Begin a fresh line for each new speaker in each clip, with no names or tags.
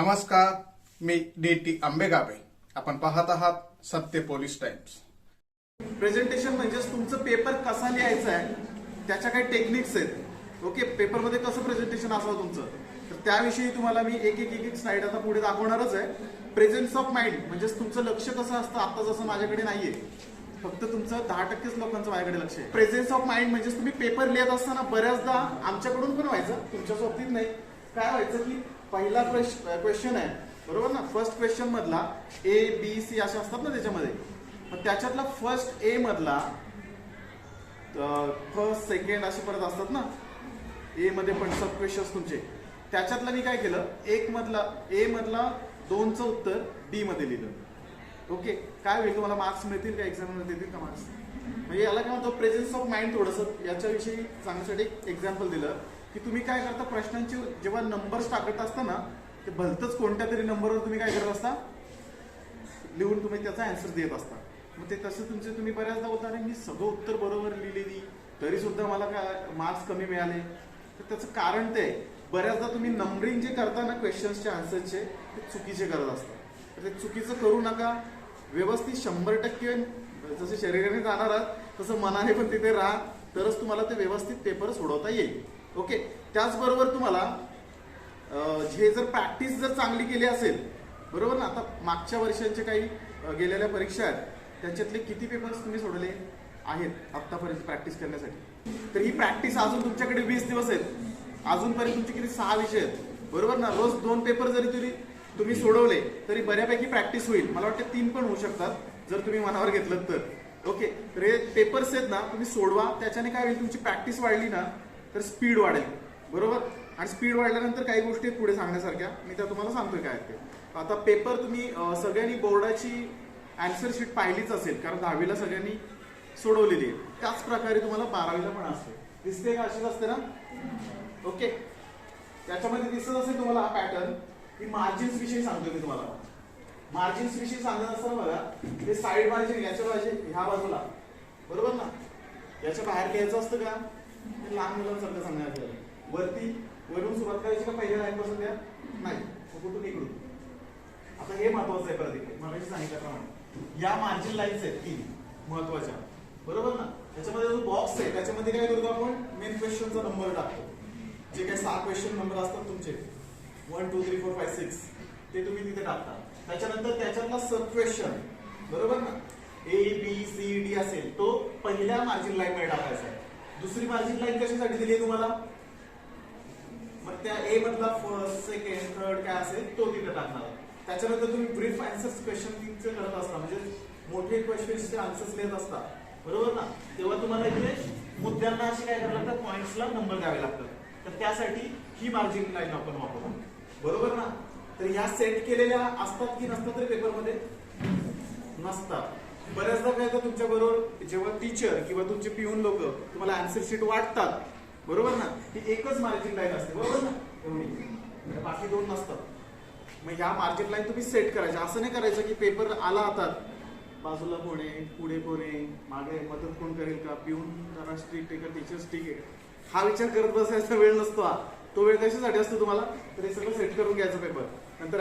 नमस्कार मी D T आंबेगाबे. आपण पाहत आहात सत्य पोलीस टाइम्स.
प्रेझेंटेशन म्हणजेच तुमचं पेपर कसा लिहायचा आहे त्याच्या काही टेक्निक्स आहेत. ओके पेपरमध्ये कसं प्रेझेंटेशन असावं तुमचं? तर त्याविषयी तुम्हाला मी एक एक एक एक स्लाइड आता पुढे दाखवणारच आहे. प्रेझेन्स ऑफ माइंड म्हणजेच तुमचं लक्ष कसं असतं आता जसं माझ्याकडे नाहीये. फक्त तुमचं दहा टक्केच लोकांचं माझ्याकडे लक्ष आहे. प्रेझेन्स ऑफ माइंड म्हणजेच तुम्ही पेपर लिहित असताना बऱ्याचदा आमच्याकडून पण व्हायचं तुमच्या बाबतीत नाही. काय व्हायचं की पहिला क्वेश्चन आहे. बरोबर ना? फर्स्ट क्वेश्चन मधला ए बी सी असे असतात ना त्याच्यामध्ये. मग त्याच्यातला फर्स्ट ए मधला फर्स्ट सेकंड असे परत असतात ना? ए मध्ये पण सब क्वेश्चन तुमचे. त्याच्यातलं मी काय केलं? एक मधला ए मधला दोनचं उत्तर डी मध्ये लिहिलं. ओके काय होईल? तुम्हाला मार्क्स मिळतील का? एक्झाम देतील का मार्क्स म्हणजे याला काय म्हणतो? प्रेझेन्स ऑफ माइंड थोडंसं. याच्याविषयी सांगण्यासाठी एक एक्झाम्पल दिलं. की तुम्ही काय करता प्रश्नांचे जेव्हा नंबर्स टाकत असता ना ते भलतंच कोणत्या तरी नंबरवर तुम्ही काय करत असता? लिहून तुम्ही त्याचा अँसर देत असता. मग ते तसं तुमचे तुम्ही बऱ्याचदा होता अरे मी सगळं उत्तर बरोबर लिहिलेली तरी सुद्धा मला काय मार्क्स कमी मिळाले. तर त्याचं कारण ते आहे. बऱ्याचदा तुम्ही नंबरिंग जे करता ना क्वेश्चन्सचे आन्सरचे ते चुकीचे करत असता. तर ते चुकीचं करू नका. व्यवस्थित शंभर टक्के जसे शरीराने जाणार आहात तसं मनाने पण तिथे राहा. तरच तुम्हाला ते व्यवस्थित पेपर सोडवता येईल. ओके त्याचबरोबर तुम्हाला हे जर प्रॅक्टिस जर चांगली केली असेल बरोबर ना? आता मागच्या वर्षांचे काही गेलेल्या परीक्षा आहेत त्याच्यातले किती पेपर्स तुम्ही सोडले आहेत आतापर्यंत प्रॅक्टिस करण्यासाठी? तर ही प्रॅक्टिस अजून तुमच्याकडे वीस दिवस आहेत. अजूनपर्यंत तुमचे किती सहा विषय आहेत. बरोबर ना? रोज दोन पेपर जरी तुम्ही तुम्ही सोडवले तरी बऱ्यापैकी प्रॅक्टिस होईल. मला वाटतं तीन पण होऊ शकतात जर तुम्ही मनावर घेतलं तर. ओके तर हे पेपर्स आहेत ना तुम्ही सोडवा. त्याच्याने काय होईल? तुमची प्रॅक्टिस वाढली ना तर स्पीड वाढेल. बरोबर? आणि स्पीड वाढल्यानंतर काही गोष्टी आहेत पुढे सांगण्यासारख्या. मी त्या तुम्हाला सांगतोय काय ते. आता पेपर तुम्ही सगळ्यांनी बोर्डाची अँसर शीट पाहिलीच असेल कारण दहावीला सगळ्यांनी सोडवलेली आहे. त्याच प्रकारे तुम्हाला बारावीला पण असते. दिसते का अशीच असते ना? ओके. त्याच्यामध्ये दिसत असेल तुम्हाला हा पॅटर्न मी मार्जिन्स विषयी सांगतो मी तुम्हाला. मार्जिन्स विषयी सांगत असताना बघा हे साईड मार्जिन याच्या बाजू ह्या बाजूला. बरोबर ना? याच्या बाहेर घ्यायचं असतं का? ते लहान मुलांसारखं सांगण्यात वरती वरून सुरुवात करायची का पहिल्या लाईन पासून द्या नाही. कुठून इकडून? आता हे महत्वाचं आहे परत इकडे मला सांगितल्याप्रमाणे या मार्जिन लाईन्स आहेत तीन महत्त्वाच्या. बरोबर ना? त्याच्यामध्ये जो बॉक्स आहे त्याच्यामध्ये काय करतो आपण? मेन क्वेश्चनचा नंबर टाकतो. जे काही सहा क्वेश्चन नंबर असतात तुमचे. One two three four five six ते तुम्ही तिथे टाकता. त्याच्यानंतर त्याच्यातला सब क्वेश्चन बरोबर ना? ए बी सी डी असेल तो पहिल्या मार्जिन लाईन मध्ये टाकायचा आहे. दुसरी मार्जिन लाईन कशासाठी दिली तुम्हाला? मग त्या ए मधला फर्स्ट सेकंड थर्ड काय असेल तो तिथे टाकणार त्याच्यानंतर तुम्ही ब्रीफ आन्सर्स क्वेश्चन करत असता. म्हणजे मोठे क्वेश्चन्सचे आन्सर्स लिहित असता. बरोबर ना? तेव्हा तुम्हाला इथे मुद्द्यांना असे काय करावं लागतं पॉईंट्सला नंबर द्यावे लागतात. तर त्यासाठी ही मार्जिन लाईन आपण वापरतो बरोबर ना? तर ह्या सेट केलेल्या असतात की नसतात रे पेपरमध्ये नसतात. बऱ्याचदा काय होतं तुमच्या बरोबर जेव्हा टीचर किंवा तुमचे पिऊन लोक तुम्हाला आन्सर शीट वाटतात. बरोबर ना? ही एकच मार्जिन लाईन असते. बरोबर ना? एवढी बाकी दोन नसतात. मग ह्या मार्जिन लाईन तुम्ही सेट करायच्या असं नाही करायचं की पेपर आला हातात बाजूला कोण आहे? पुढे कोण आहे? मागे मदत कोण करेल का? पिऊन जरा स्ट्रिक्ट आहे का? टीचर स्ट्रिक आहे हा विचार करत बसायचा वेळ नसतो हा. तो वेळ कशासाठी असतो तुम्हाला? तर हे सगळं सेट करून घ्यायचं पेपर नंतर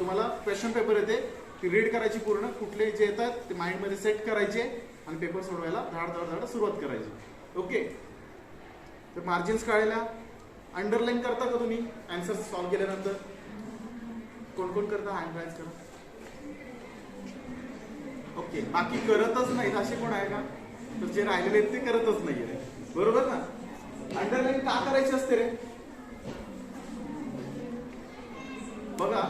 तुम्हाला क्वेश्चन पेपर येते. ती रीड करायची पूर्ण कुठले जे येतात ते माइंडमध्ये सेट करायचे आणि पेपर सोडवायला धाड धाड धाड सुरुवात करायची. ओके तर मार्जिन्स काढायला अंडरलाईन करता का तुम्ही? आन्सर सॉल्व्ह केल्यानंतर. कोण कोण करता? हँड करा. ओके बाकी करतच नाहीत असे कोण आहे का? तर जे राहिलेले आहेत ते करतच नाहीये. बरोबर ना? अंडरलाईन का करायची असते रे? बघा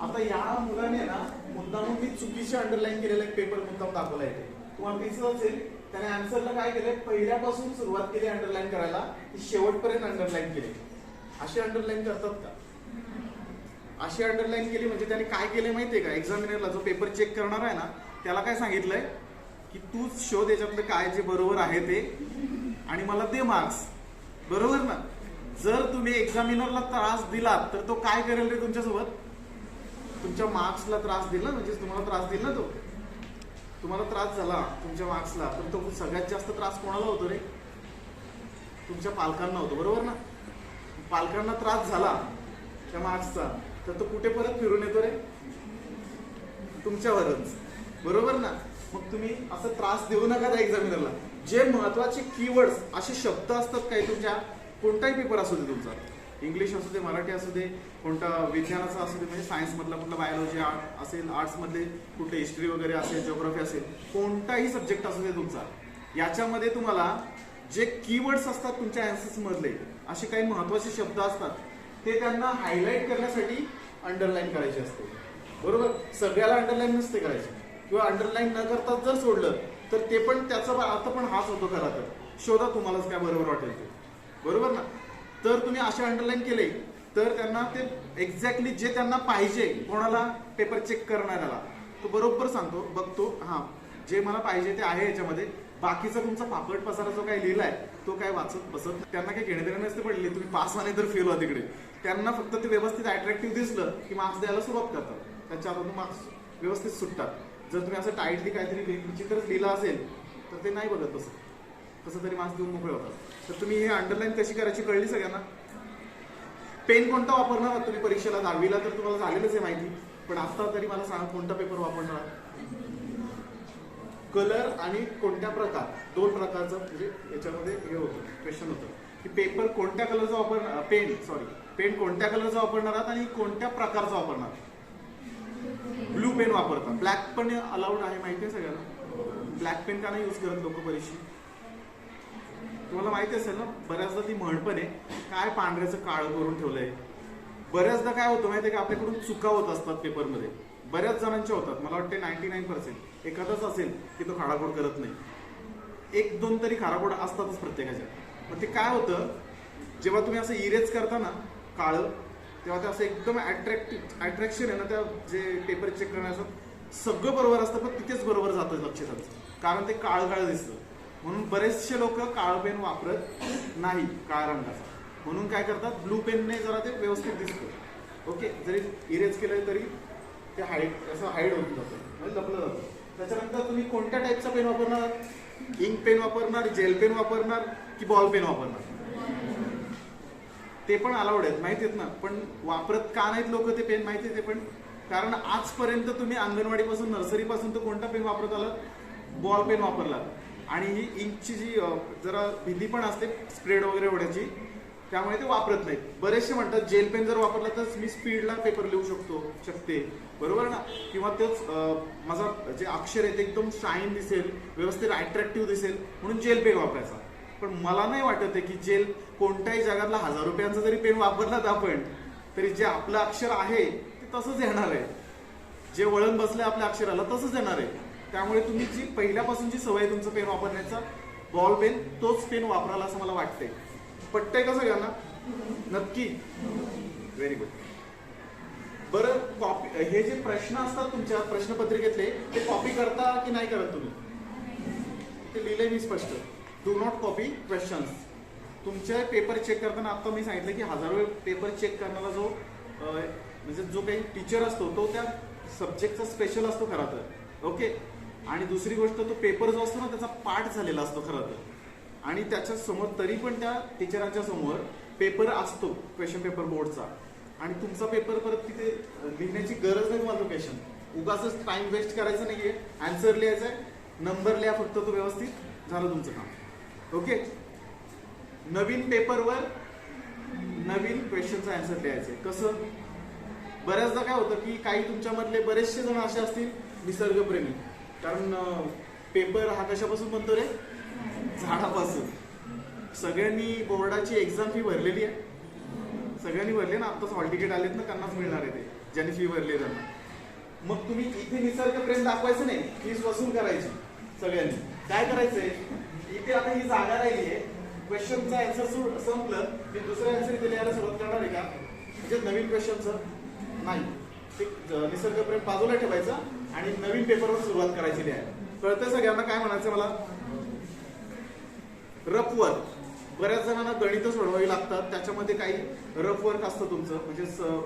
आता या मुलाने ना मुद्दामून मी चुकीची अंडरलाईन केलेला एक पेपर मुद्दाम दाखवला आहे तुम्हाला दिसत असेल त्याने आन्सरला काय केलंय? पहिल्यापासून सुरुवात केली अंडरलाईन करायला ती शेवटपर्यंत अंडरलाईन केली. अशी अंडरलाईन करतात का? अशी अंडरलाईन केली म्हणजे त्याने काय केले माहितीये का? एक्झामिनरला जो पेपर चेक करणार आहे ना त्याला काय सांगितलंय? की तू शोध याच्यातलं काय जे बरोबर आहे ते आणि मला दे मार्क्स बरोबर ना? जर तुम्ही एक्झामिनरला त्रास दिलात तर तो काय करेल रे तुमच्यासोबत? तुमच्या मार्क्सला त्रास दिला म्हणजे तुम्हाला त्रास दिला ना तो. तुम्हाला त्रास झाला तुमच्या मार्क्सला तर तो सगळ्यात जास्त त्रास कोणाला होतो रे? तुमच्या पालकांना होतो बरोबर ना? पालकांना त्रास झाला त्या मार्क्सचा तर तो कुठे परत फिरून येतो रे? तुमच्यावरच बरोबर ना? मग तुम्ही असं त्रास देऊ नका त्या एक्झामिनरला जे महत्त्वाचे कीवर्ड्स असे शब्द असतात काही तुमच्या कोणताही पेपर असू दे तुमचा. इंग्लिश असू दे मराठी असू दे कोणता विज्ञानाचा असू दे म्हणजे सायन्स मधला कुठला बायोलॉजी आर्ट असेल आर्ट्समधले कुठले हिस्ट्री वगैरे असेल जिओग्राफी असेल कोणताही सब्जेक्ट असू दे तुमचा. याच्यामध्ये तुम्हाला जे कीवर्ड्स असतात तुमच्या मधले असे काही महत्त्वाचे शब्द असतात ते त्यांना हायलाईट करण्यासाठी अंडरलाईन करायचे असते. बरोबर? सगळ्याला अंडरलाईन नसते करायचे. किंवा अंडरलाईन न करता जर सोडलं तर ते पण त्याचा अर्थ पण हाच होतो खरा तर. शोधा तुम्हालाच काय बरोबर वाटेल ते. बरोबर ना? तर तुम्ही असे अंडरलाईन केले तर त्यांना ते एक्झॅक्टली जे त्यांना पाहिजे कोणाला पेपर चेक करणाऱ्याला तो बरोबर सांगतो बघतो हा जे मला पाहिजे ते आहे याच्यामध्ये. बाकीचा तुमचा पापड पसारा जो काही लिहिलाय तो काय वाचत बसत त्यांना काही घेणे देणे नसते पडले तुम्ही पास झाले तर फेल व्हा तिकडे. त्यांना फक्त ते व्यवस्थित अट्रॅक्टिव्ह दिसलं की मार्क्स द्यायला सुरुवात करतात. त्यांच्या हातातून मार्क्स व्यवस्थित सुटतात. जर तुम्ही असं टाईटली काहीतरी विचित्रच लिहिलं असेल तर ते नाही बघत बसत. कसं तरी मास्क देऊन मोकळे होतात. तर तुम्ही हे अंडरलाईन कशी करायची कळली सगळ्यांना? पेन कोणता वापरणार आहात तुम्ही परीक्षेला? दहावीला तर तुम्हाला झालेलंच आहे माहिती. पण आता तरी मला सांगा कोणता पेपर वापरणार कलर आणि कोणत्या प्रकार? दोन प्रकारचं म्हणजे याच्यामध्ये हे होतं क्वेश्चन होतं. की पेपर कोणत्या कलरचा वापर पेन सॉरी पेन कोणत्या कलरचा वापरणार आहात आणि कोणत्या प्रकारचा वापरणार ब्लू पेन वापरतात. ब्लॅक पण अलाउड आहे माहिती आहे सगळ्यांना? ब्लॅक पेन का नाही यूज करत लोक परीक्षेत? तुम्हाला माहिती असेल ना बऱ्याचदा ती म्हण पण आहे काय पांढऱ्याचं काळं करून ठेवलंय? बऱ्याचदा काय होतं माहिती आहे का आपल्याकडून चुका होत असतात पेपरमध्ये. बऱ्याच जणांच्या होतात. मला वाटते नाईन्टी नाईन पर्सेंट एखादाच असेल की तो खाडाखोड करत नाही. एक दोन तरी खाडाखोड असतातच प्रत्येकाच्या. मग ते काय होतं जेव्हा तुम्ही असं इरेज करता ना काळं तेव्हा ते असं एकदम अट्रॅक्टिव्ह अट्रॅक्शन आहे ना त्या जे पेपर चेक करण्याचं सगळं बरोबर असतं पण तिथेच बरोबर जातं लक्ष त्यांचं कारण ते काळं काळं दिसतं. म्हणून बरेचसे लोक काळं पेन वापरत नाही काळ्या रंगाचा. म्हणून काय करतात? ब्लू पेनने जरा ते व्यवस्थित दिसतं. ओके? जरी इरेज केलं तरी ते हाईड असं हाईड होऊन जातं. म्हणजे लपलं जातं. त्याच्यानंतर तुम्ही कोणत्या टाईपचा पेन वापरणार? इंक पेन वापरणार जेल पेन वापरणार की बॉल पेन वापरणार? ते पण अलाउड आहेत माहिती आहेत ना? पण वापरत का नाहीत लोक ते पेन? माहिती आहे ते पण? कारण आजपर्यंत तुम्ही अंगणवाडीपासून नर्सरीपासून तर कोणता पेन वापरत आलात? बॉल पेन वापरला आणि ही इंकची जी जरा भीती पण असते स्प्रेड वगैरे होण्याची त्यामुळे ते वापरत नाहीत. बरेचसे म्हणतात जेल पेन जर वापरला तर मी स्पीडला पेपर लिहू शकतो शकते. बरोबर ना? किंवा तेच माझा जे अक्षर आहे ते एकदम शाईन दिसेल व्यवस्थित अट्रॅक्टिव्ह दिसेल म्हणून जेल पेन वापरायचा. पण मला नाही वाटत आहे की जेल कोणत्याही जगातला हजार रुपयांचा जरी पेन वापरलात आपण तरी जे आपलं अक्षर आहे ते तसंच येणार आहे. जे वळण बसलं आपल्या अक्षराला तसंच येणार आहे. त्यामुळे तुम्ही जी पहिल्यापासूनची सवय तुमचं पेन वापरण्याचा बॉल पेन तोच पेन वापराला असं मला वाटतंय. पटतंय का सगळ्यांना? नक्की. व्हेरी गुड बरं कॉपी हे जे प्रश्न असतात तुमच्या प्रश्नपत्रिकेतले ते कॉपी करता की नाही करत तुम्ही? ते लिहिलंय मी स्पष्ट. डू नॉट कॉपी क्वेश्चन्स तुमचे पेपर चेक करताना आता मी सांगितलं की हजारो पेपर चेक करणारा जो म्हणजे जो काही टीचर असतो तो त्या सब्जेक्टचा स्पेशल असतो खरा तर. ओके आणि दुसरी गोष्ट तो पेपर जो असतो ना त्याचा पाठ झालेला असतो खरं तर. आणि त्याच्यासमोर तरी पण त्या टीचरांच्या समोर पेपर असतो क्वेश्चन पेपर बोर्डचा आणि तुमचा पेपर परत तिथे लिहिण्याची गरज नाही तुम्हाला क्वेश्चन उगाच टाइम वेस्ट करायचं नाहीये. आन्सर लिहायचा आहे नंबर लिहा फक्त तो व्यवस्थित. झालं तुमचं काम. ओके नवीन पेपरवर नवीन क्वेश्चनचा आन्सर आहे. कसं? बऱ्याचदा काय होतं की काही तुमच्यामधले बरेचसे जण असे असतील निसर्गप्रेमी. कारण पेपर हा कशापासून बनतो रे? झाडापासून. सगळ्यांनी बोर्डाची एक्झाम फी भरलेली आहे. सगळ्यांनी भरले ना आत्ताच हॉल तिकीट आलेत ना त्यांनाच मिळणार आहे ते ज्यांनी फी भरली आहे त्यांना. मग तुम्ही इथे निसर्ग प्रेम दाखवायचं नाही फीस वसूल करायची सगळ्यांनी. काय करायचंय? इथे आता ही जागा राहिली आहे. क्वेश्चनचं आन्सर संपलं. मी दुसरं आन्सर इथे लिहायला सुरुवात करणार आहे का? म्हणजे नवीन क्वेश्चनचं नाही. ते निसर्ग प्रेम बाजूला ठेवायचं. आणि नवीन पेपरवर सुरुवात करायची आहे कळतंय सगळ्यांना काय म्हणायचं मला? रफ वर्क बऱ्याच जणांना गणित सोडवावी लागतात. त्याच्यामध्ये काही रफ वर्क असतं तुमचं. म्हणजे स-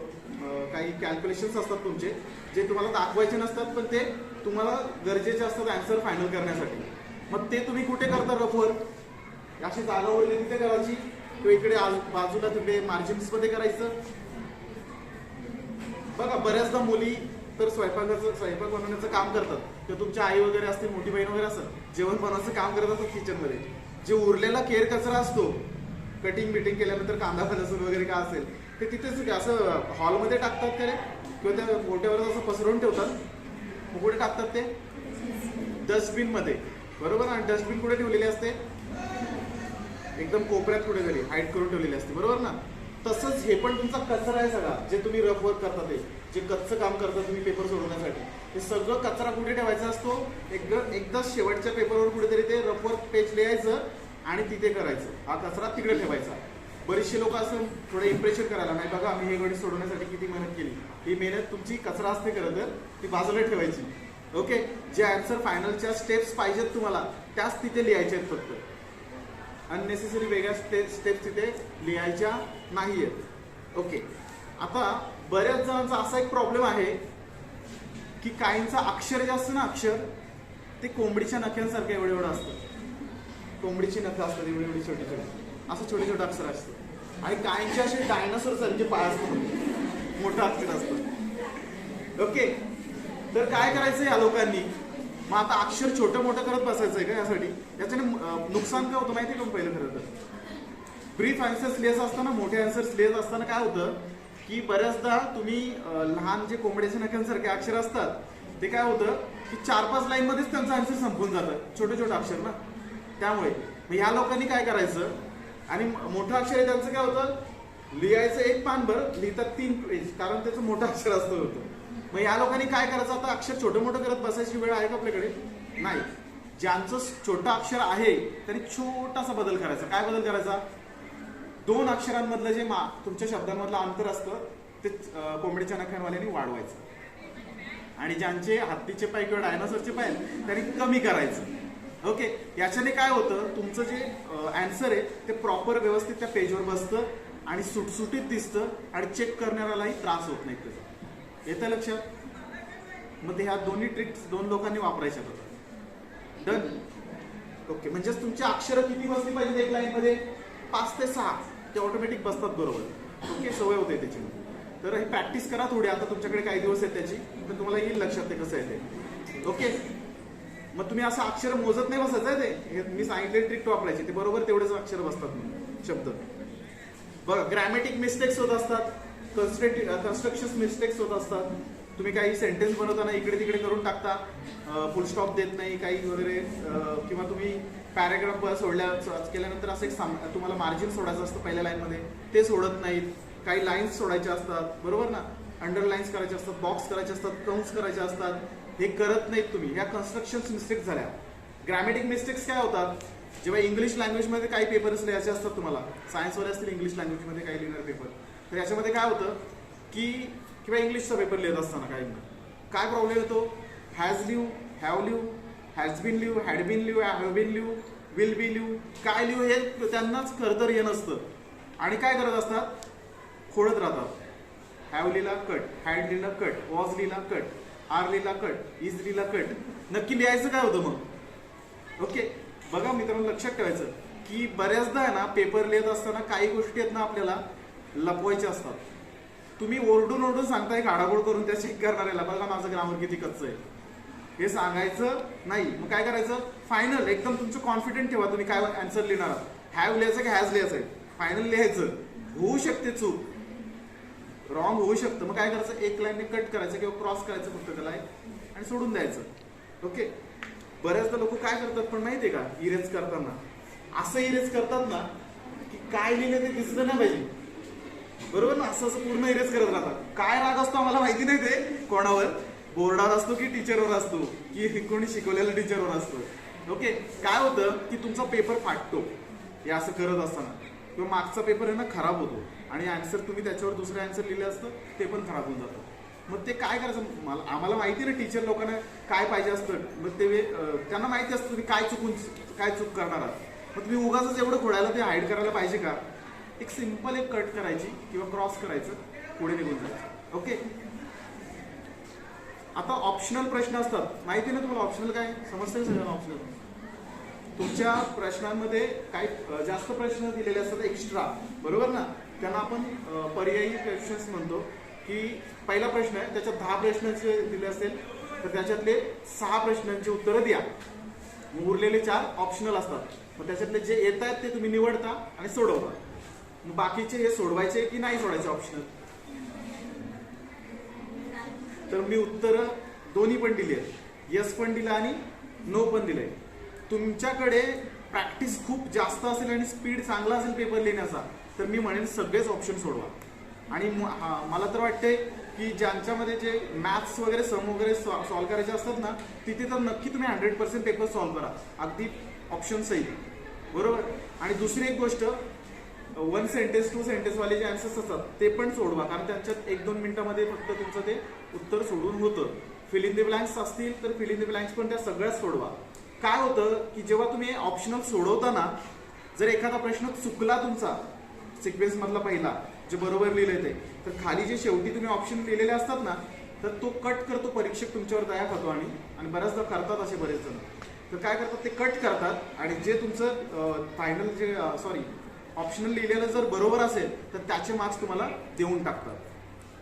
काही कॅल्क्युलेशन्स असतात तुमचे जे तुम्हाला दाखवायचे नसतात पण ते तुम्हाला गरजेचे असतात आन्सर फायनल करण्यासाठी. मग ते तुम्ही कुठे करता रफ वर्क अशी जागा उरली तिथे करायची? किंवा इकडे आज- बाजूला तिकडे मार्जिन्समध्ये करायचं? बघा बऱ्याचदा मुली तर स्वयंपाकाचं स्वयंपाक बनवण्याचं काम करतात. किंवा तुमच्या आई वगैरे असतील मोठी बहीण वगैरे असतात जेवण बनवायचं काम करत असतात किचनमध्ये जे उरलेला केर कचरा असतो कटिंग बिटिंग केल्यानंतर कांदा लसूण वगैरे काय असेल ते तिथेच असं हॉलमध्ये टाकतात का रे? किंवा त्या मोठ्यावर असं पसरवून ठेवतात? मग कुठे टाकतात ते? डस्टबिनमध्ये. बरोबर? आणि डस्टबिन कुठे ठेवलेली असते? एकदम कोपऱ्यात कुठे झाली हाईट करून ठेवलेली असते. बरोबर ना? तसंच हे पण तुमचा कचरा आहे सगळा जे तुम्ही रफ वर्क करता ते जे कच्चं काम करता तुम्ही पेपर सोडवण्यासाठी. ते सगळं कचरा कुठे ठेवायचा असतो? एकदा एकदा शेवटच्या पेपरवर कुठेतरी ते रफ वर्क पेज लिहायचं आणि तिथे करायचं. हा कचरा तिकडे ठेवायचा. बरेचसे लोक असं थोडं इम्प्रेशन करायला नाही बघा आम्ही हे गणित सोडवण्यासाठी किती मेहनत केली. ही मेहनत तुमची कचरा असते खरं तर ती बाजूला ठेवायची. ओके जे आन्सर फायनलच्या स्टेप्स पाहिजेत तुम्हाला त्याच तिथे लिहायचे आहेत फक्त. अननेसेसरी वेगळ्या स्टेप स्टेप्स तिथे लिहायच्या नाही आहेत ओके आता बऱ्याच जणांचा असा एक प्रॉब्लेम आहे की काहींचा अक्षर जे असतं ना अक्षर ते कोंबडीच्या नख्यांसारखं एवढं एवढं असतं. कोंबडीची नखं असतात एवढी एवढी छोटी छोटी. असं छोटे छोटे अक्षर असतं. आणि काहींचे असे डायनासोर सारखे पाय असतात. मोठं अक्षर असतं. ओके तर काय करायचं या लोकांनी? मग आता अक्षर छोटं मोठं करत बसायचं आहे का यासाठी? याच्याने नुकसान काय होतं माहिती आहे का पहिलं खरं तर? ब्रीफ आन्सर्स लिहायचं असताना मोठे आन्सर्स लिहायचं असताना काय होतं की बऱ्याचदा तुम्ही लहान जे कोंबड्याच्या नख्यांसारखे अक्षर असतात ते काय होतं की चार पाच लाईन मध्येच त्यांचं आन्सर संपून जातं. छोटे छोटे अक्षर ना? त्यामुळे मग ह्या लोकांनी काय करायचं? आणि मोठं अक्षर आहे त्यांचं काय होतं? लिहायचं एक पान भर लिहितात तीन पेज कारण त्याचं मोठं अक्षर असतं होतं. मग या लोकांनी काय करायचं? आता अक्षर छोटं मोठं करत बसायची वेळ आहे का आपल्याकडे? नाही. ज्यांचं छोटं अक्षर आहे त्यांनी छोटासा बदल करायचा. काय बदल करायचा? दोन अक्षरांमधलं जे मा तुमच्या शब्दांमधलं अंतर असतं ते कोंबडीच्या नख्यांवाल्यांनी वाढवायचं. आणि ज्यांचे हत्तीचे पाय किंवा डायनासोरचे पाय त्यांनी कमी करायचं. ओके? याच्याने काय होतं? तुमचं जे अँसर आहे ते प्रॉपर व्यवस्थित त्या पेजवर बसतं आणि सुटसुटीत दिसतं आणि चेक करणाऱ्यालाही त्रास होत नाही त्याचा. येतं लक्षात? मग ते ह्या दोन्ही ट्रिक्स दोन लोकांनी वापरायच्या होतात डन ओके म्हणजेच तुमची अक्षरं किती बसली पाहिजे एक लाईन मध्ये? पाच ते सहा. ते ऑटोमॅटिक बसतात बरोबर. ओके सवय होते त्याची. तर ही प्रॅक्टिस करा थोडी. आता तुमच्याकडे काही दिवस आहेत त्याची. तर तुम्हाला येईल लक्षात ते कसं आहे ते. ओके मग तुम्ही असं अक्षर मोजत नाही बसायचं आहे ते. हे मी सांगितले ट्रिक वापरायची. ते बरोबर तेवढेच अक्षर बसतात मग शब्द. बघा ग्रॅमॅटिक मिस्टेक्स होत असतात. कन्स्ट्रक्शन मिस्टेक्स uh, होत असतात. तुम्ही काही सेंटेन्स बनवताना इकडे तिकडे करून टाकता फुल स्टॉप देत नाही काही वगैरे किंवा तुम्ही पॅराग्राफ सोडल्या केल्यानंतर असं एक साम- तुम्हाला मार्जिन सोडायचं असतं पहिल्या लाईनमध्ये ते सोडत नाहीत. काही लाईन्स सोडायच्या असतात बरोबर ना? अंडरलाईन्स करायचे असतात बॉक्स करायचे असतात कंस करायचे असतात. हे करत नाहीत तुम्ही. ह्या कन्स्ट्रक्शन मिस्टेक्स झाल्या. ग्रॅमॅटिक मिस्टेक्स काय होतात? जेव्हा इंग्लिश लँग्वेजमध्ये काही पेपर्स लिहायचे असतात तुम्हाला सायन्सवर असतील इंग्लिश लँग्वेजमध्ये काही लिहिणार पेपर तर याच्यामध्ये काय होतं की किंवा इंग्लिशचा पेपर लिहित असताना काही काय प्रॉब्लेम येतो? Has live have live has been live had been live have been live will be live काय लिव्ह हे त्यांनाच खरं हे नसतं. आणि काय करत असतात? खोडत राहतात. हॅव लिहिला कट हॅड लिहिला कट वॉज लिहिला कट आर लिहिला कट इज लिहिला कट नक्की लिहायचं काय होतं मग? ओके बघा मित्रांनो लक्षात ठेवायचं की बऱ्याचदा आहे ना पेपर लिहित असताना काही गोष्टी आहेत ना आपल्याला लपवायचे असतात. तुम्ही ओरडून ओरडून सांगताय गाडागोड करून त्या चेक करणाऱ्याला बघा माझं ग्रामर किती कच्चं आहे. हे सांगायचं नाही. मग काय करायचं? फायनल एकदम तुमचं कॉन्फिडंट ठेवा तुम्ही काय आन्सर लिहिणार आहात. हॅव लिहायचं की हॅज लिहायचं आहे? फायनल लिहायचं. होऊ शकते चूक. रॉंग होऊ शकतं. मग काय करायचं? एक लाईनने कट करायचं किंवा क्रॉस करायचं फक्त त्याला आणि सोडून द्यायचं. ओके बऱ्याचदा लोक काय करतात पण माहितीये का? इरेज करताना. असं इरेज करतात ना की काय लिहिलं ते दिसलं नाही पाहिजे. बरोबर ना? असं असं पूर्ण इरेज करत राहतात. काय राग असतो आम्हाला माहिती नाही ते कोणावर? बोर्डावर असतो की टीचरवर असतो? की कोणी शिकवलेल्या टीचरवर असतो? ओके काय होतं की तुमचा पेपर फाटतो. हे असं करत असताना. किंवा मागचा पेपर आहे ना खराब होतो. आणि आन्सर तुम्ही त्याच्यावर दुसरं आन्सर लिहिलं असतं ते पण खराब होऊन जातं. मग ते काय करायचं? मला आम्हाला माहिती ना टीचर लोकांना काय पाहिजे असतं. मग ते त्यांना माहिती असतं तुम्ही काय चुकून काय चूक करणार आहात. मग तुम्ही उगाच एवढं खोडायला ते हाईड करायला पाहिजे का? एक सिंपल एक कट करायची किंवा क्रॉस करायचं. पुढे निघून जायचं ओके? आता ऑप्शनल प्रश्न असतात. माहिती ना तुम्हाला ऑप्शनल काय? समजते सगळ्यांना ऑप्शनल तुमच्या प्रश्नांमध्ये काही जास्त प्रश्न दिलेले असतात एक्स्ट्रा बरोबर ना? त्यांना आपण पर्यायी क्वेश्चन्स म्हणतो की पहिला प्रश्न आहे त्याच्यात दहा प्रश्नांचे दिले असेल तर त्याच्यातले सहा प्रश्नांची उत्तरं द्या. उरलेले चार ऑप्शनल असतात. मग त्याच्यातले जे येत आहेत ते तुम्ही निवडता आणि सोडवता. बाकीचे हे सोडवायचे की नाही सोडायचे ऑप्शनल तर मी उत्तर दोन्ही पण दिली आहेत. यस पण दिलं आणि नो पण दिलंय. तुमच्याकडे प्रॅक्टिस खूप जास्त असेल आणि स्पीड चांगला असेल पेपर लिहिण्याचा तर मी म्हणेन सगळेच ऑप्शन सोडवा. आणि म- मला तर वाटते की ज्यांच्यामध्ये जे मॅथ्स वगैरे सम वगैरे सॉल्व्ह करायचे असतात ना तिथे तर नक्की तुम्ही हंड्रेड पर्सेंट पेपर सॉल्व्ह करा. अगदी ऑप्शन सही. बरोबर? आणि दुसरी एक गोष्ट वन सेंटेन्स टू सेंटेन्स वाले जे आन्सर्स असतात ते पण सोडवा. कारण त्यांच्यात एक दोन मिनिटामध्ये फक्त तुमचं ते उत्तर सोडून होतं. फिल इन द ब्लँक्स असतील तर फिल इन द ब्लँक्स पण त्या सगळ्याच सोडवा. काय होतं की जेव्हा तुम्ही ऑप्शनल सोडवताना जर एखादा प्रश्न चुकला तुमचा सिक्वेन्समधला पहिला जे बरोबर लिहिलंय ते तर खाली जे शेवटी तुम्ही ऑप्शन लिहिलेले असतात ना तर तो कट करतो परीक्षक तुमच्यावर दया खातो आणि आणि बऱ्याचदा करतात असे बरेच जण. तर काय करतात? ते कट करतात आणि जे तुमचं फायनल जे सॉरी ऑप्शनल लिहिलेलं जर बरोबर असेल तर त्याचे मार्क्स तुम्हाला देऊन टाकतात.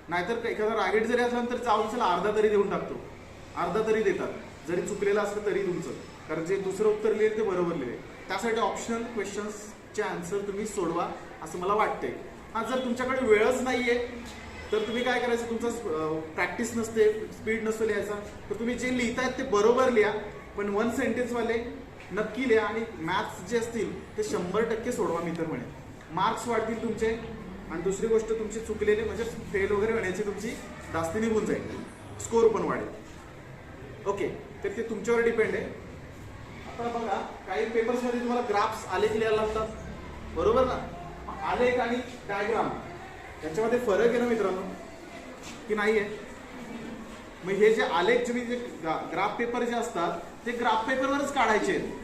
नाहीतर एखादा रागेट जरी असला तर जाऊन चला अर्धा तरी देऊन टाकतो. अर्धा तरी देतात. जरी चुकलेलं असलं तरी तुमचं. कारण जे दुसरं उत्तर लिहिलं ते बरोबर लिहिले. त्यासाठी ऑप्शनल क्वेश्चन्सचे आन्सर तुम्ही सोडवा असं मला वाटते हां जर तुमच्याकडे वेळच नाही आहे तर तुम्ही काय करायचं? तुमचं प्रॅक्टिस नसते स्पीड नसतो लिहायचा. तर तुम्ही जे लिहितायत ते बरोबर लिहा पण वन सेंटेन्सवाले नक्की लिहा आणि मॅथ्स जे असतील ते शंभर टक्के सोडवा मी तर म्हणेन. मार्क्स वाढतील तुमचे. आणि दुसरी गोष्ट तुमची चुकलेली म्हणजे फेल वगैरे होण्याची तुमची जास्ती निघून जाईल. स्कोर पण वाढेल. ओके तर ते तुमच्यावर डिपेंड आहे. आता बघा काही पेपर्समध्ये तुम्हाला ग्राफ्स आलेख लिहायला लागतात. बरोबर ना? आलेख आणि डायग्राम याच्यामध्ये फरक आहे ना मित्रांनो? की नाही आहे? मग हे जे आलेख तुम्ही जे ग्राफ पेपर जे असतात ते ग्राफ पेपरवरच काढायचे आहेत.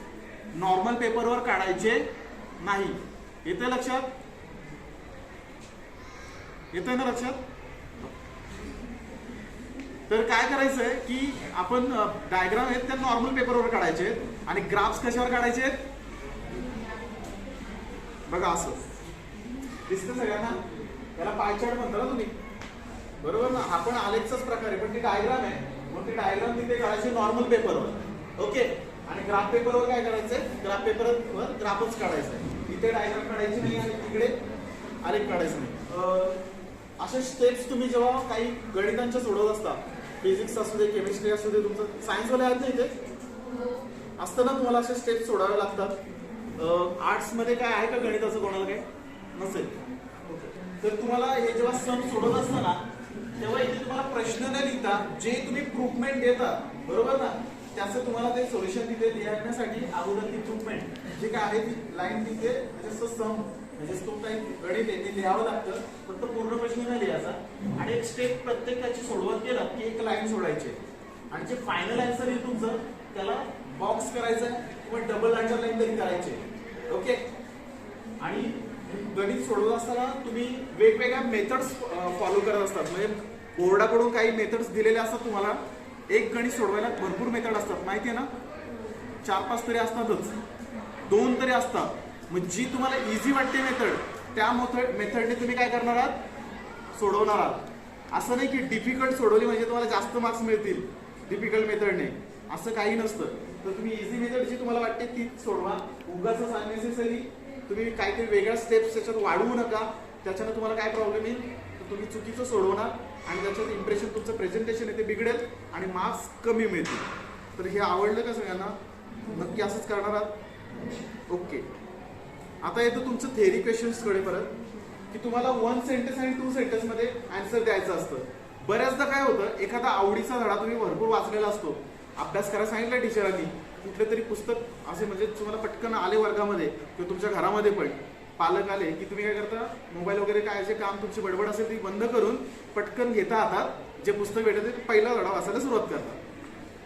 नॉर्मल पेपरवर काढायचे नाही. येते लक्षात? येतंय ना लक्षात? तर काय करायचंय की आपण डायग्राम आहेत त्या नॉर्मल पेपरवर काढायचे आहेत आणि ग्राफ्स कशावर काढायचे आहेत? बघा असं. दिसतं सगळ्यांना? त्याला पायचार्ट म्हणता ना तुम्ही. बरोबर ना? आपण आलेचाच प्रकार आहे पण ती डायग्राम आहे. मग ती डायग्राम तिथे काढायची नॉर्मल पेपरवर ओके आणि ग्राफ पेपरवर काय करायचंय? ग्राफ पेपरवर ग्राफच काढायचं आहे इथे डायग्राम काढायची नाही आणि तिकडे आलेख काढायचं नाही. असे स्टेप्स तुम्ही जेव्हा काही गणितांच्या सोडवत असता फिजिक्स असू दे केमिस्ट्री असू दे तुमचं सायन्सवाले आहेत ना इथे? असताना तुम्हाला असे स्टेप्स सोडावे लागतात. आर्ट्समध्ये काय आहे का गणिताचं कोणाला काय नसेल. तर तुम्हाला हे जेव्हा सम सोडत असताना तेव्हा इथे तुम्हाला प्रश्न न लिहिता जे तुम्ही प्रूफमेंट देता बरोबर ना? त्याचं तुम्हाला ते सोल्युशन तिथे लिहिण्यासाठी अगोदर ती जे काय आहे ती लाईन तिथे म्हणजे सम म्हणजे तो काही गणित आहे ते लिहावं लागतं फक्त पूर्ण प्रश्न नाही लिहायचा. आणि एक स्टेप प्रत्येकाची सोडवत केला की एक लाईन सोडायची. आणि जे फायनल आन्सर येईल तुमचं त्याला बॉक्स करायचा किंवा डबल अंडरलाईन तरी करायचे. ओके आणि गणित सोडवत असताना तुम्ही वेगवेगळ्या मेथड्स फॉलो करत असतात. म्हणजे बोर्डाकडून काही मेथड्स दिलेले असतात तुम्हाला. एक गणित सोडवायला भरपूर मेथड असतात. माहिती आहे ना? चार पाच तरी असतातच. दोन तरी असतात. मग जी तुम्हाला इझी वाटते मेथड त्या मेथड मेथडने तुम्ही काय करणार आहात? सोडवणार आहात. असं नाही की डिफिकल्ट सोडवली म्हणजे तुम्हाला जास्त मार्क्स मिळतील डिफिकल्ट मेथडने. असं काही नसतं. तर तुम्ही इझी मेथड जी तुम्हाला वाटते ती सोडवा. उगाच अननेसेसरी तुम्ही काहीतरी वेगळ्या स्टेप्स त्याच्यात वाढवू नका. त्याच्यानं तुम्हाला काय प्रॉब्लेम येईल? तर तुम्ही चुकीचं सोडवणार आणि त्याच्यात इम्प्रेशन तुमचं प्रेझेंटेशन आहे ते आणि मार्क्स कमी मिळतील. तर हे आवडलं का सगळ्यांना? नक्की असंच करणार आहात? ओके. आता येतं तुमचं थेअरी क्वेश्चन्सकडे परत की तुम्हाला वन सेंटेन्स आणि टू सेंटेन्समध्ये आन्सर द्यायचं असतं. बऱ्याचदा काय होतं एखादा आवडीचा धडा तुम्ही भरपूर वाचलेला असतो. अभ्यास करायला सांगितलं टीचरांनी कुठलं तरी पुस्तक असे म्हणजे तुम्हाला पटकन आले वर्गामध्ये किंवा तुमच्या घरामध्ये पण. पालक आले की तुम्ही काय करता? मोबाईल वगैरे काय जे काम तुमची बडबड असेल ती बंद करून पटकन घेता हातात. जे पुस्तक भेटत ते पहिला धडा वाचायला सुरुवात करतात.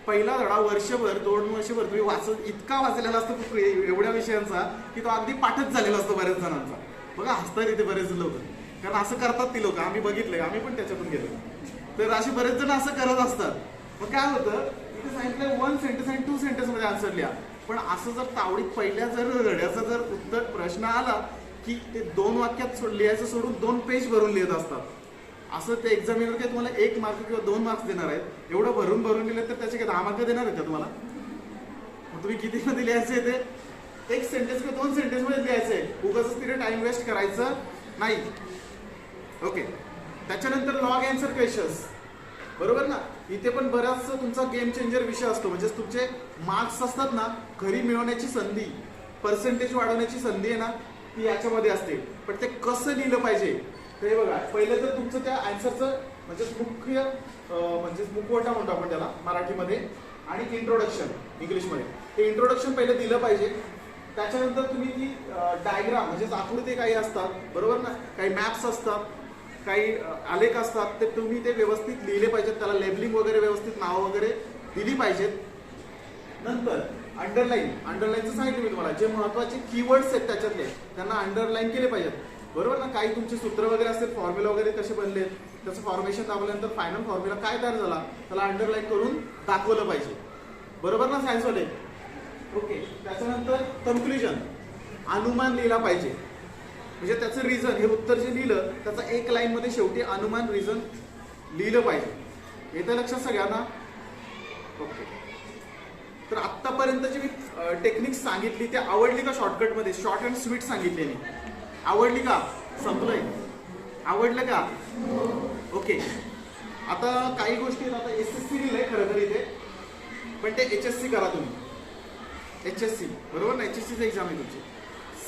पहिला धडा वर्षभर दोन वर्षभर तुम्ही वाचत इतका वाचलेला असतो एवढ्या विषयांचा की तो अगदी पाठच झालेला असतो बऱ्याच जणांचा. बघा हसतात इथे बरेच लोक. कारण असं करतात ती लोक. आम्ही बघितलंय आम्ही पण त्याच्यातून गेलो तर असे बरेच जण असं करत असतात. मग काय होतं इथे सांगितलं वन सेंटेन्स आणि टू सेंटेन्समध्ये आन्सर लिहा. पण असं जर तावडीत पहिल्या जर धड्याचा जर उत्तर प्रश्न आला की ते दोन वाक्यात सोड- लिहायचं सोडून दोन पेज भरून लिहित असतात. असं ते एक्झामिनर काही तुम्हाला एक मार्क किंवा दोन मार्क्स देणार आहेत. एवढं भरून भरून दिलं तर त्याचे काही दहा मार्क देणार आहेत का तुम्हाला? मग तुम्ही किती मध्ये लिहायचे ते. एक सेंटेन्स किंवा दोन सेंटेन्समध्ये लिहायचे. उगाच तिथे टाइम वेस्ट करायचं नाही. ओके त्याच्यानंतर लॉग अँसर क्वेश्चन्स बरोबर ना? इथे पण बराच तुमचा गेम चेंजर विषय असतो. म्हणजे तुमचे मार्क्स असतात ना घरी मिळवण्याची संधी पर्सेंटेज वाढवण्याची संधी आहे ना ती याच्यामध्ये असते. पण ते कसं लिहिलं पाहिजे? हे बघा पहिलं तर तुमचं त्या आन्सरचं म्हणजेच मुख्य म्हणजेच मुखवटा म्हणतो आपण त्याला मराठीमध्ये. आणि इंट्रोडक्शन इंग्लिशमध्ये. ते इंट्रोडक्शन पहिलं दिलं पाहिजे. त्याच्यानंतर तुम्ही ती डायग्राम म्हणजे आकृती काही असतात बरोबर ना? काही मॅप्स असतात काही आलेख असतात ते तुम्ही ते व्यवस्थित लिहिले पाहिजेत. त्याला लेबलिंग वगैरे व्यवस्थित नाव वगैरे दिली पाहिजेत. नंतर अंडरलाईन अंडरलाईनचं सांगितलं मी तुम्हाला. जे महत्त्वाचे कीवर्ड्स आहेत त्याच्यातले त्यांना अंडरलाईन केले पाहिजेत. बरोबर ना? काही तुमचे सूत्र वगैरे असतील फॉर्म्युला वगैरे कसे बनले त्याचं फॉर्मेशन दाबल्यानंतर फायनल फॉर्म्युला काय तयार झाला? त्याला अंडरलाईन करून दाखवलं पाहिजे. बरोबर ना सायन्सवाले ओके त्याच्यानंतर कन्क्लुजन अनुमान लिहिला पाहिजे. म्हणजे त्याचं रिझन हे उत्तर जे लिहिलं त्याचं एक लाईनमध्ये शेवटी अनुमान रिझन लिहिलं पाहिजे. येतं लक्षात सगळ्यांना? ओके तर आत्तापर्यंत जी मी टेक्निक सांगितली ते आवडली का शॉर्टकटमध्ये शॉर्ट अँड स्वीट सांगितलेली. आवडली का? संपलंय. आवडलं का? ओके. आता काही गोष्टी आहेत, आता एस एस सी लिहिलंय खरं तर इथे. पण ते एच एस सी करा तुम्ही. एच एस सी बरोबर ना? एच एस सीचं एक्झाम आहे तुमची.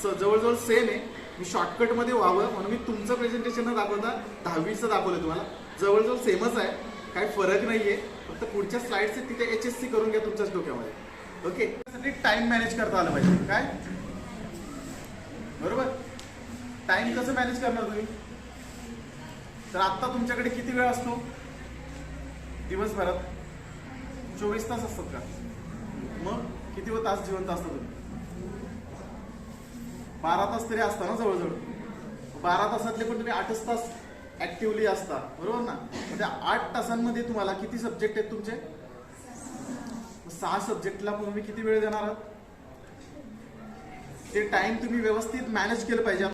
स जवळजवळ सेम आहे. मी शॉर्टकटमध्ये व्हावं म्हणून मी तुमचं प्रेझेंटेशन न दाखवता दहावीचं दाखवलं तुम्हाला. जवळजवळ सेमच आहे. काही फरक नाही आहे फक्त पुढच्या स्लाईड्स आहेत तिथे एच एस सी करून घ्या तुमच्याच डोक्यामध्ये. ओके? त्यासाठी टाइम मॅनेज करता आलं पाहिजे. काय? बरोबर? टाइम कसं मॅनेज करणार तुम्ही? तर आत्ता तुमच्याकडे किती वेळ असतो? दिवसभरात? चोवीस तास असतात का? मग किती व तास जिवंत असता तुम्ही? बारा तास तरी असता ना जवळजवळ? बारा तासातले पण तुम्ही आठच तास ऍक्टिव्हली असता. बरोबर ना? म्हणजे आठ तासांमध्ये तुम्हाला किती सब्जेक्ट आहेत तुमचे? सहा सब्जेक्टला तुम्ही किती वेळ देणार आहात? ते टाइम तुम्ही व्यवस्थित मॅनेज केलं पाहिजे.